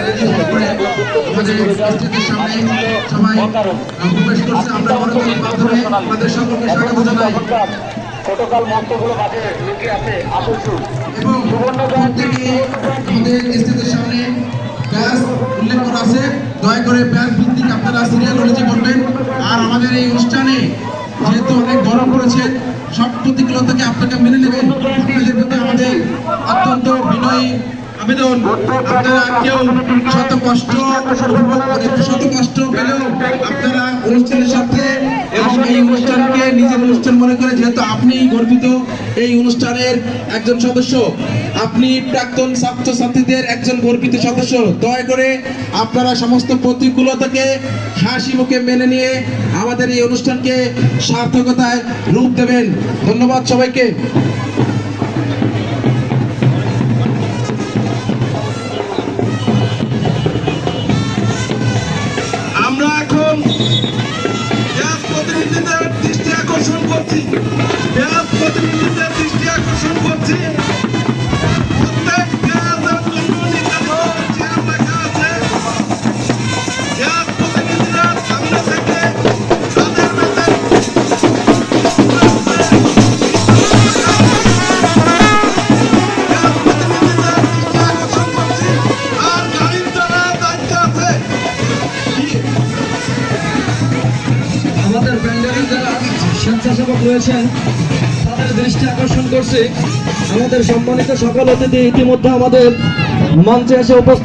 আমাদের স্টেজের সামনে সবাই প্রবেশ করছে আমরা করতালির মাধ্যমে আমাদের সকলকে স্বাগত জানাই। ছোটকাল মন্ত্রগুলো মাঝে লুকে আছে আসল সুর এবং প্রত্যেকে আমাদের স্টেজের সামনে ব্যাস উল্লেখ করা আছে। দয়া করে ব্যাস ভিত্তিক আপনারা সিরিয়াল অনুযায়ী বলবেন। আর আমাদের এই অনুষ্ঠানে যেহেতু অনেক গরম পড়েছে সব প্রতিকূলতাকে আপনাকে মেনে নেবেন। আপনাদের প্রতি আমাদের অত্যন্ত বিনয়ী আবেদন। আপনারা কেউ শত কষ্ট শত কষ্ট পেলেও আপনারা অনুষ্ঠানের সাথে এই অনুষ্ঠানকে নিজের অনুষ্ঠান মনে করে, যেহেতু আপনি গর্বিত এই অনুষ্ঠানের একজন সদস্য, আপনি প্রাক্তন ছাত্রছাত্রীদের একজন গর্বিত সদস্য, দয়া করে আপনারা সমস্ত প্রতিকূলতাকে হাসি মুখে মেনে নিয়ে আমাদের এই অনুষ্ঠানকে সার্থকতায় রূপ দেবেন। ধন্যবাদ সবাইকে। ব্যাস প্রতিনিধিদের দৃষ্টি আকর্ষণ করছি। স্বেচ্ছাসেবক রয়েছেন। তাদের দৃষ্টি আকর্ষণ করছি। আমাদের সম্মানিত সকল অতিথি ইতিমধ্যে আমাদের মঞ্চে এসে উপস্থিত